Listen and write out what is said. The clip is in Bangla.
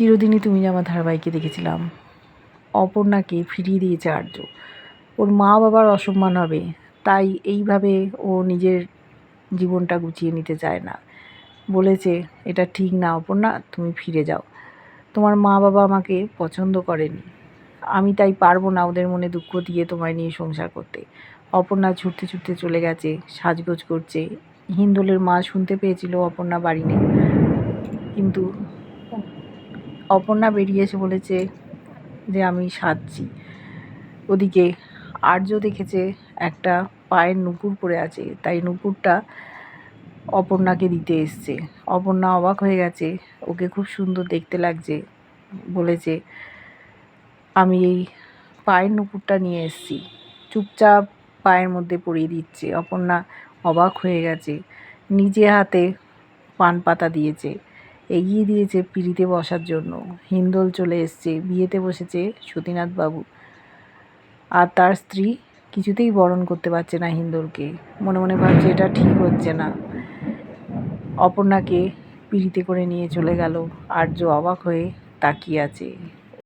চিরদিনই তুমি আমার ধারাবাহিকে দেখেছিলাম। অপর্ণাকে ফিরিয়ে দিয়েছে আর্য। ওর মা বাবার অসম্মান হবে, তাই এইভাবে ও নিজের জীবনটা গুছিয়ে নিতে চায় না। বলেছে, এটা ঠিক না অপর্ণা, তুমি ফিরে যাও। তোমার মা বাবা আমাকে পছন্দ করেনি। আমি তাই পারব না ওদের মনে দুঃখ দিয়ে তোমায় নিয়ে সংসার করতে। অপর্ণা ছুটতে ছুটতে চলে গেছে, সাজগোজ করছে। হিন্দোলের মা শুনতে পেয়েছিল অপর্ণা বাড়ি নেই। কিন্তু অপর্ণা বেরিয়ে এসে বলেছে যে আমি সাজছি। ওদিকে আর্য দেখেছে একটা পায়ের নুপুর পড়ে আছে, তাই নুপুরটা অপর্ণাকে দিতে এসছে। অপর্ণা অবাক হয়ে গেছে, ওকে খুব সুন্দর দেখতে লাগছে, বলেছে, আমি এই পায়ের নুপুরটা নিয়ে এসেছি। চুপচাপ পায়ের মধ্যে পরিয়ে দিচ্ছে। অপর্ণা অবাক হয়ে গেছে, নিজে হাতে পান পাতা দিয়েছে। এগিয়ে দিয়েছে পিড়িতে বসার জন্য। হিন্দোল চলে এসছে, বিয়েতে বসেছে সতীনাথ বাবু। আর তার স্ত্রী কিছুতেই বরণ করতে পারছে না হিন্দোলকে। মনে মনে ভাবছে, এটা ঠিক হচ্ছে না। অপর্ণাকে পিড়িতে করে নিয়ে চলে গেল। আর্য অবাক হয়ে তাকিয়ে আছে।